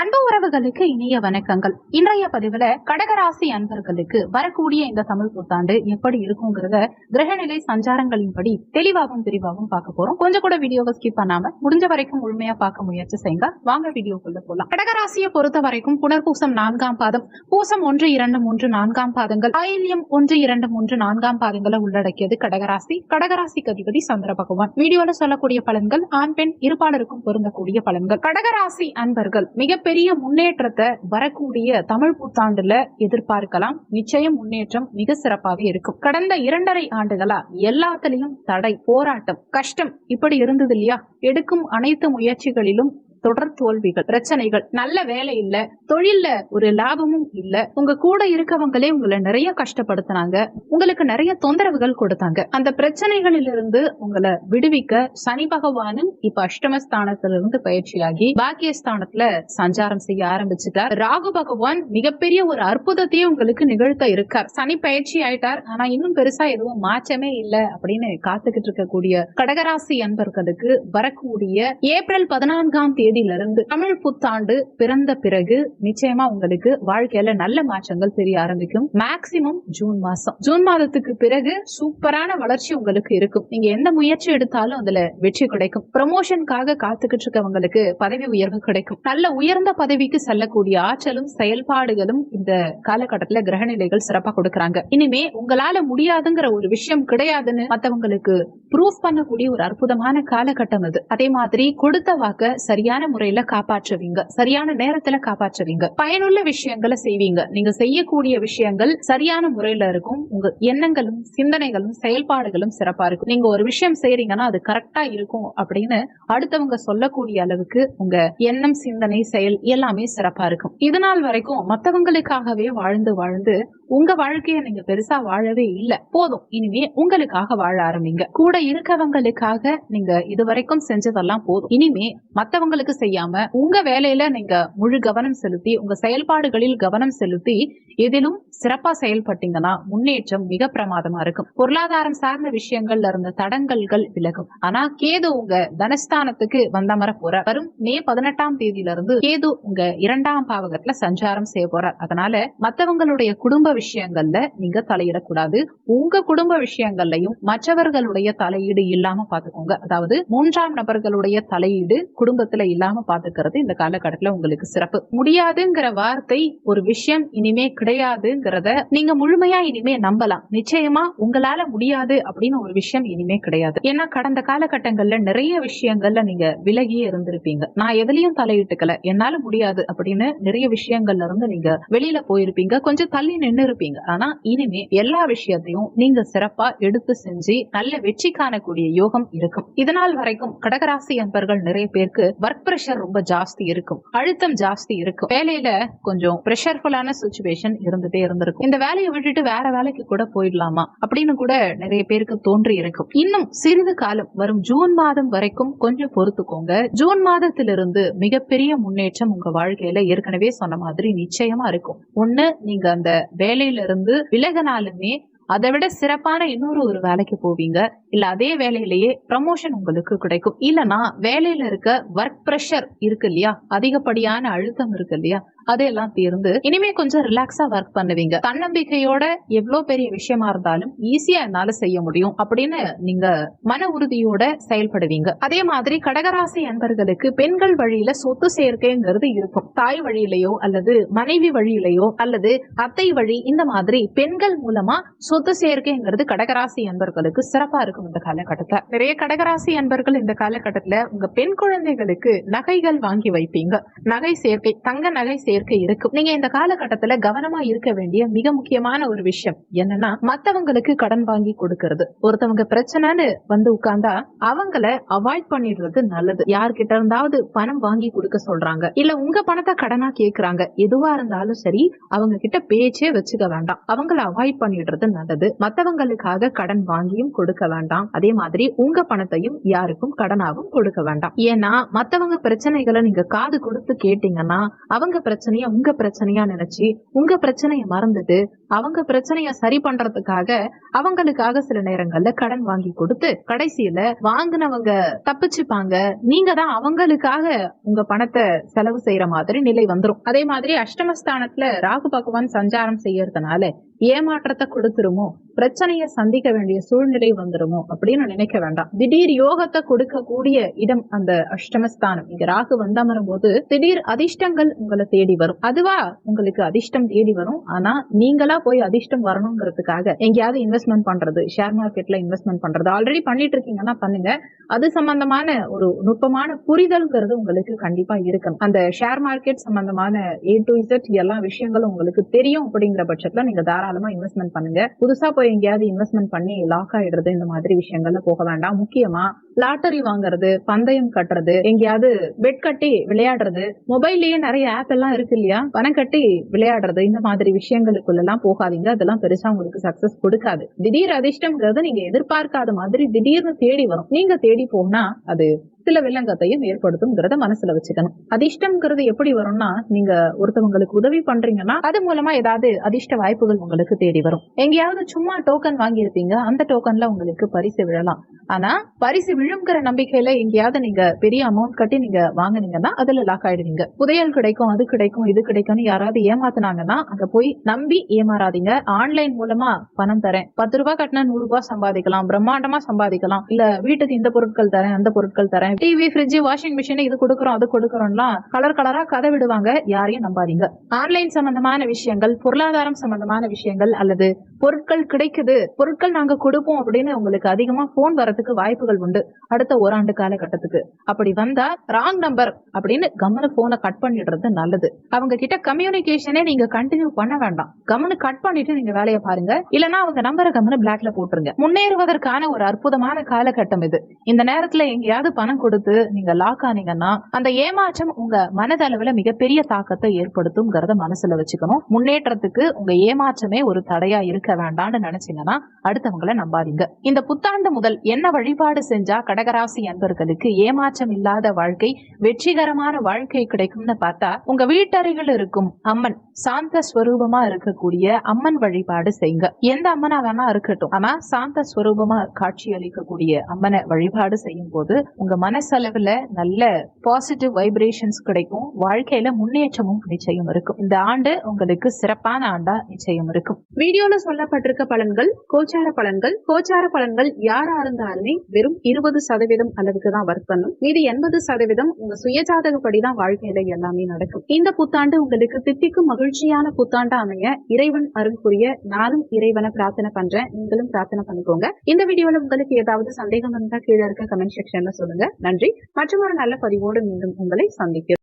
அன்பு உறவுகளுக்கு இனிய வணக்கங்கள். இன்றைய பதிவுல கடகராசி அன்பர்களுக்கு வரக்கூடிய இந்த தமிழ் புத்தாண்டு எப்படி இருக்குங்கிறத கிரகநிலை சஞ்சாரங்களின்படி தெளிவாகவும் விரிவாகவும் பார்க்க போறோம். கொஞ்சம் கூட வீடியோவை ஸ்கிப் பண்ணாம முடிஞ்ச வரைக்கும் முழுமையா பார்க்க முயற்சி செய்யுங்க. வாங்க வீடியோக்குள்ள போலாம். கடகராசியை பொறுத்த வரைக்கும் புனர்பூசம் நான்காம் பாதம் பூசம் ஒன்று இரண்டு மூன்று நான்காம் பாதங்கள் ஆயில்யம் ஒன்று இரண்டு மூன்று நான்காம் பாதங்களை உள்ளடக்கியது கடகராசி. கடகராசி அதிபதி சந்திர பகவான். வீடியோல சொல்லக்கூடிய பலன்கள் ஆண் பெண் இருபாலருக்கும் பொருந்தக்கூடிய பலன்கள். கடகராசி அன்பர்கள் மிக மிகப்பெரிய முன்னேற்றத்தை வரக்கூடிய தமிழ் புத்தாண்டுல எதிர்பார்க்கலாம். நிச்சயம் முன்னேற்றம் மிக சிறப்பாக இருக்கும். கடந்த இரண்டரை ஆண்டுகளா எல்லாத்துலயும் தடை போராட்டம் கஷ்டம் இப்படி இருந்தது இல்லையா? எடுக்கும் அனைத்து முயற்சிகளிலும் தொடர் தோல்விகள் பிரச்சனைகள் நல்ல வேலை இல்ல தொழில்ல ஒரு லாபமும் இல்ல உங்க கூட இருக்கவங்களே உங்களை நிறைய கஷ்டப்படுத்தினாங்க உங்களுக்கு நிறைய தொந்தரவுகள் கொடுத்தாங்க. அந்த பிரச்சனைகளிலிருந்து உங்களை விடுவிக்க சனி பகவானும் இப்ப அஷ்டமஸ்தானத்திலிருந்து பயிற்சியாகி பாக்கியஸ்தானத்துல சஞ்சாரம் செய்ய ஆரம்பிச்சுட்டார். ராகு பகவான் மிகப்பெரிய ஒரு அற்புதத்தையே உங்களுக்கு நிகழ்த்த இருக்கார். சனி பயிற்சி ஆயிட்டார் ஆனா இன்னும் பெருசா எதுவும் மாற்றமே இல்ல அப்படின்னு காத்துக்கிட்டு இருக்கக்கூடிய கடகராசி அன்பர்களுக்கு வரக்கூடிய ஏப்ரல் பதினான்காம் தேதி தேதியிலிருந்து தமிழ் புத்தாண்டு பிறந்த பிறகு நிச்சயமா உங்களுக்கு வாழ்க்கையில நல்ல மாற்றங்கள் தெரிய ஆரம்பிக்கும். மேக்சிமம் ஜூன் மாசம். ஜூன் மாதத்துக்கு பிறகு சூப்பரான வளர்ச்சி உங்களுக்கு இருக்கும். நீங்க எந்த முயற்சி எடுத்தாலும் அதுல வெற்றி கிடைக்கும். ப்ரமோஷனுக்காக காத்துக்கிட்டு இருக்கவங்களுக்கு பதவி உயர்வு கிடைக்கும். நல்ல உயர்ந்த பதவிக்கு செல்லக்கூடிய ஆற்றலும் செயல்பாடுகளும் இந்த காலகட்டத்துல கிரகநிலைகள் சிறப்பா கொடுக்கறாங்க. இனிமே உங்களால முடியாதுங்கிற ஒரு விஷயம் கிடையாதுன்னு மத்தவங்களுக்கு ப்ரூஃப் பண்ணக்கூடிய ஒரு அற்புதமான காலகட்டம் அது. அதே மாதிரி கொடுத்த வாக்க சரியான முறையில காப்பாற்றுவீங்க. சரியான நேரத்துல காப்பாற்றுவீங்க. பயனுள்ள விஷயங்களை செய்வீங்க. நீங்க செய்யக்கூடிய விஷயங்கள் சரியான முறையில இருக்கும். உங்க எண்ணங்களும் சிந்தனைகளும் செயல்பாடுகளும் சிறப்பா இருக்கும். நீங்க ஒரு விஷயம் செய்யறீங்கன்னா அது கரெக்டா இருக்கும் அப்படின்னு அடுத்தவங்க சொல்லக்கூடிய அளவுக்கு உங்க எண்ணம் சிந்தனை செயல் எல்லாமே சிறப்பா இருக்கும். இது நாள் வரைக்கும் மத்தவங்களுக்காகவே வாழ்ந்து வாழ்ந்து உங்க வாழ்க்கைய நீங்க பெருசா வாழவே இல்ல. போதும். இனிமே உங்களுக்காக வாழ ஆரம்பிங்க. கூட இருக்கவங்களுக்காக நீங்க இதுவரைக்கும் செஞ்சதெல்லாம் போதும். இனிமே மத்தவங்களுக்கு செய்யாம உங்க வேலையில நீங்க முழு கவனம் செலுத்தி உங்க செயல்பாடுகளில் கவனம் செலுத்தி எதிலும் சிறப்பா செயல்பட்டீங்கன்னா முன்னேற்றம் மிக பிரமாதமா இருக்கும். பொருளாதாரம் சார்ந்த விஷயங்கள்ல இருந்த தடங்கல்கள் விலகும். ஆனா கேது உங்க தனஸ்தானத்துக்கு வந்தமர போற. வரும் மே பதினெட்டாம் தேதியில இருந்து கேது உங்க இரண்டாம் பாவகத்துல சஞ்சாரம் செய்ய போறார். அதனால மத்தவங்களுடைய குடும்ப விஷயங்கள்ல நீங்க தலையிடக்கூடாது. உங்க குடும்ப விஷயங்கள்லயும் மற்றவர்களுடைய தலையீடு இல்லாம பாத்துக்கோங்க. அதாவது மூன்றாம் நபர்களுடைய தலையீடு குடும்பத்துல இல்லாம பாத்துக்கிறது இந்த காலகட்டத்துல உங்களுக்கு சிறப்பு. முடியாதுங்கிற வார்த்தை ஒரு விஷயம் இனிமே கிடையாதுங்கிறத நீங்க முழுமையா இனிமே நம்பலாம். நிச்சயமா உங்களால முடியாது அப்படின்னு ஒரு விஷயம் இனிமே கிடையாது. ஏன்னா கடந்த காலகட்டங்கள்ல நிறைய விஷயங்கள்ல நீங்க விலகியே இருந்திருப்பீங்க. நான் எதுலயும் தலையிட்டுக்கல. என்னால முடியாது அப்படின்னு நிறைய விஷயங்கள்ல இருந்து நீங்க வெளியில போயிருப்பீங்க. கொஞ்சம் தள்ளி நின்று இருப்பீங்க. ஆனா இனிமே எல்லா விஷயத்தையும் நீங்க சிறப்பா எடுத்து செஞ்சு நல்ல வெற்றி காணக்கூடிய யோகம் இருக்கும். இதனால் வரைக்கும் கடகராசி அன்பர்கள் நிறைய பேருக்கு ஒர்க் பிரஷர் ரொம்ப ஜாஸ்தி இருக்கும். அழுத்தம் ஜாஸ்தி இருக்கும். வேலையில கொஞ்சம் பிரஷர்ஃபுல்லான சுச்சுவேஷன் இருந்துட்டே இருந்திருக்கும். இந்த வேலையை விட்டுட்டு வேற வேலைக்கு கூட போயிடலாமா? அப்படின்னு கூட நிறைய பேருக்கு தோன்றி இருக்கும். இன்னும் சிறிது காலம் வரும் ஜூன் மாதம் வரைக்கும் கொஞ்சம் பொறுத்துக்கோங்க. ஜூன் மாதத்திலிருந்து மிகப்பெரிய முன்னேற்றம் உங்க வாழ்க்கையில ஏற்கனவே சொன்ன மாதிரி நிச்சயமா இருக்கும். ஒண்ணு நீங்க அந்த வேலையில இருந்து விலகினாலுமே அதை விட சிறப்பான இன்னொரு ஒரு வேலைக்கு போவீங்க. இல்ல அதே வேலையிலேயே ப்ரமோஷன் உங்களுக்கு கிடைக்கும். இல்லனா வேலையில இருக்க ஒர்க் ப்ரெஷர் இருக்கு இல்லையா? அதிகப்படியான அழுத்தம் இருக்கு இல்லையா? அதையெல்லாம் தீர்ந்து இனிமே கொஞ்சம் ரிலாக்ஸா ஒர்க் பண்ணுவீங்க. தன்னம்பிக்கையோட எவ்வளவு பெரிய விஷயமா இருந்தாலும் ஈஸியா என்னால செய்ய முடியும் அப்படின்னு நீங்க மன உறுதியோட செயல்படுவீங்க. அதே மாதிரி கடகராசி அன்பர்களுக்கு பெண்கள் வழியில சொத்து சேர்க்கைங்கிறது இருக்கும். தாய் வழியிலையோ அல்லது மனைவி வழியிலையோ அல்லது அத்தை வழி இந்த மாதிரி பெண்கள் மூலமா சொத்து சேர்க்கைங்கிறது கடகராசி அன்பர்களுக்கு சிறப்பா இருக்கும் இந்த காலகட்டத்துல. நிறைய கடகராசி அன்பர்கள் இந்த காலகட்டத்துல உங்க பெண் குழந்தைகளுக்கு நகைகள் வாங்கி வைப்பீங்க. நகை சேர்க்கை தங்க நகை சேர்க்கை இருக்கும். நீங்க இந்த காலகட்டத்துல கவனமா இருக்க வேண்டிய மிக முக்கியமான ஒரு விஷயம் என்னன்னா மத்தவங்களுக்கு கடன் வாங்கி கொடுக்கறது. ஒருத்தவங்க பிரச்சனைன்னு வந்து உட்கார்ந்தா அவங்கள அவாய்ட் பண்ணிடுறது நல்லது. யார்கிட்ட இருந்தாவது பணம் வாங்கி கொடுக்க சொல்றாங்க. இல்ல உங்க பணத்தை கடனா கேக்குறாங்க. எதுவா இருந்தாலும் சரி அவங்க கிட்ட பேச்சே வச்சுக்க வேண்டாம். அவங்கள அவாய்ட் பண்ணிடுறது நல்லது. மத்தவங்களுக்காக கடன் வாங்கியும் கொடுக்க வேண்டாம். அதே மாதிரி உங்க பணத்தையும் யாருக்கும் கடனாவும் கொடுக்க வேண்டாம். ஏன்னா மத்தவங்க பிரச்சனைகளை நீங்க காது கொடுத்து கேட்டீங்கன்னா அவங்க பிரச்சனை பிரச்சனைய உங்க பிரச்சனையா நினைச்சு உங்க பிரச்சனைய மறந்துட்டு அவங்க பிரச்சனைய சரி பண்றதுக்காக அவங்களுக்காக சில நேரங்கள்ல கடன் வாங்கி கொடுத்து கடைசியில வாங்கினவங்க தப்பிச்சுப்பாங்க. நீங்க தான் அவங்களுக்காக உங்க பணத்தை செலவு செய்யற மாதிரி நிலை வந்துரும். அதே மாதிரி அஷ்டமஸ்தானத்துல ராகு பகவான் சஞ்சாரம் செய்யறதுனால ஏமாற்றத்தை கொடுத்துருமோ? பிரச்சனையை சந்திக்க வேண்டிய சூழ்நிலை வந்துருமோ? அப்படின்னு நினைக்க வேண்டாம். திடீர் யோகத்தை கொடுக்கக்கூடிய இடம் அந்த அஷ்டமஸ்தானம். இங்க ராகு வந்தமரும் போது திடீர் அதிர்ஷ்டங்கள் உங்களை தேடி வரும். அதுவா உங்களுக்கு அதிர்ஷ்டம் தேடி வரும். ஆனா நீங்களா போய் அதிர்ஷ்டம் வரணுங்கிறதுக்காக எங்கேயாவது இன்வெஸ்ட்மெண்ட் பண்றது ஷேர் மார்க்கெட்ல இன்வெஸ்ட்மெண்ட் பண்றது. ஆல்ரெடி பண்ணிட்டு இருக்கீங்கன்னா பண்ணுங்க. அது சம்பந்தமான ஒரு நுட்பமான புரிதல்ங்கிறது உங்களுக்கு கண்டிப்பா இருக்கும் அந்த ஷேர் மார்க்கெட் சம்பந்தமான ஏ டு இசட் எல்லா விஷயங்களும் உங்களுக்கு தெரியும் அப்படிங்கிற பட்சத்துல நீங்க தாராளமா இன்வெஸ்ட்மெண்ட் பண்ணுங்க. புதுசா போய் எங்கேயாவது இன்வெஸ்ட்மெண்ட் பண்ணி லாக் ஆயிடுறது இந்த மாதிரி விஷயங்கள்ல போக வேண்டாம். முக்கியமா லாட்டரி வாங்குறது பந்தயம் கட்டுறது எங்கேயாவது பெட் கட்டி விளையாடுறது. மொபைல்லயே நிறைய ஆப் எல்லாம் இருக்கு இல்லையா? பணம் கட்டி விளையாடுறது. இந்த மாதிரி விஷயங்களுக்குள்ள எல்லாம் போகாதீங்க. அதெல்லாம் பெருசா உங்களுக்கு சக்சஸ் கொடுக்காது. திடீர் அதிர்ஷ்டம்ங்கிறது நீங்க எதிர்பார்க்காத மாதிரி திடீர்னு தேடி வரும். நீங்க தேடி போனா அது சில வில்லங்கத்தையும் ஏற்படுத்தும்ங்கிறத மனசுல வச்சுக்கணும். அதிர்ஷ்டம்ங்கிறது எப்படி வரும்னா நீங்க ஒருத்தவங்களுக்கு உதவி பண்றீங்கன்னா அது மூலமா ஏதாவது அதிர்ஷ்ட வாய்ப்புகள் உங்களுக்கு தேடி வரும். எங்கேயாவது சும்மா டோக்கன் வாங்கியிருப்பீங்க அந்த டோக்கன்ல உங்களுக்கு பரிசு விழலாம். ஆனா பரிசு விழுங்கிற நம்பிக்கையில எங்கேயாவது நீங்க பெரிய அமௌண்ட் கட்டி நீங்க வாங்குனீங்கன்னா அதுல லாக் ஆயிடுவீங்க. புதையல் கிடைக்கும் அது கிடைக்கும் இது கிடைக்கும்னு யாராவது ஏமாத்துனாங்கன்னா அங்க போய் நம்பி ஏமாறாதீங்க. ஆன்லைன் மூலமா பணம் தரேன். பத்து ரூபாய் கட்டினா நூறு ரூபாய் சம்பாதிக்கலாம் பிரம்மாண்டமா சம்பாதிக்கலாம். இல்ல வீட்டுக்கு இந்த பொருட்கள் தரேன் அந்த பொருட்கள் தரேன். டிவி ஃப்ரிட்ஜ் வாஷிங் மிஷின் இது கொடுக்குறோம் அது கொடுக்குறோம்லாம் கலர் கலரா கதை விடுவாங்க யாரையும் நம்பாதீங்க. ஆன்லைன் சம்பந்தமான விஷயங்கள் பொருளாதாரம் சம்பந்தமான விஷயங்கள் அல்லது பொருட்கள் கிடைக்குது பொருட்கள் நாங்க கொடுப்போம் அப்படின்னு உங்களுக்கு அதிகமா போன் வரதுக்கு வாய்ப்புகள் உண்டு. அடுத்த ஓராண்டு காலகட்டத்துக்கு. அப்படி வந்தா ராங் நம்பர் அப்படின்னு கம்மனு போனை கட் பண்ணிடுறது நல்லது. அவங்க கிட்ட கம்யூனிகேஷனே நீங்க கண்டினியூ பண்ண வேண்டாம். கம்மனு கட் பண்ணிட்டு நீங்க வேலையை பாருங்க. இல்லனா அவங்க நம்பரை கம்மனு பிளாக்ல போட்டுருங்க. முன்னேறுவதற்கான ஒரு அற்புதமான காலகட்டம் இது. இந்த நேரத்துல எங்கேயாவது பணம் கொடுத்து நீங்க லாக் ஆனீங்கன்னா அந்த ஏமாற்றம் உங்க மனதளவுல மிகப்பெரிய தாக்கத்தை ஏற்படுத்தும்ங்கிறத மனசுல வச்சுக்கணும். முன்னேற்றத்துக்கு உங்க ஏமாற்றமே ஒரு தடையா இருக்க வேண்டாம்னு நினைச்சீங்கன்னா அடுத்தவங்களை நம்பாதீங்க. இந்த புத்தாண்டு முதல் என்ன வழிபாடு செஞ்சா கடகராசி அன்பர்களுக்கு ஏமாற்றம் இல்லாத வாழ்க்கை வெற்றிகரமான வாழ்க்கை கிடைக்கும்னு பார்த்தா உங்க வீட்டருகில் இருக்கும் அம்மன் சாந்த ஸ்வரூபமா இருக்கக்கூடிய அம்மன் வழிபாடு செய்யுங்க எந்த அம்மனா வேணா இருக்கட்டும். ஆனா சாந்த ஸ்வரூபமா காட்சி அளிக்கக்கூடிய அம்மனை வழிபாடு செய்யும் போது உங்க மனசளவுல நல்ல பாசிட்டிவ் வைப்ரேஷன்ஸ் கிடைக்கும். வாழ்க்கையில முன்னேற்றமும் நிச்சயம் இருக்கும். இந்த ஆண்டு உங்களுக்கு சிறப்பான ஆண்டா நிச்சயம் இருக்கும். வீடியோல சொல்லப்பட்டிருக்க பலன்கள் கோச்சார பலன்கள் கோச்சார பலன்கள் யாரா இருந்தாலுமே வெறும் இருபது சதவீதம் அளவுக்கு தான் ஒர்க் பண்ணும். மீது எண்பது சதவீதம் உங்க சுயஜாதகப்படி தான் வாழ்க்கையில எல்லாமே நடக்கும். இந்த புத்தாண்டு உங்களுக்கு தித்திக்கும் மகிழ்ச்சியான புத்தாண்டா அமைய இறைவன் அருள் புரிய நானும் இறைவனை பிரார்த்தனை பண்றேன். நீங்களும் பிரார்த்தனை பண்ணிக்கோங்க. இந்த வீடியோல உங்களுக்கு ஏதாவது சந்தேகம் இருந்தா கீழே இருக்க கமெண்ட் செக்ஷன்ல சொல்லுங்க. நன்றி. மற்றும் ஒரு நல்ல பதிவோடு மீண்டும் உங்களை சந்திக்கிறேன்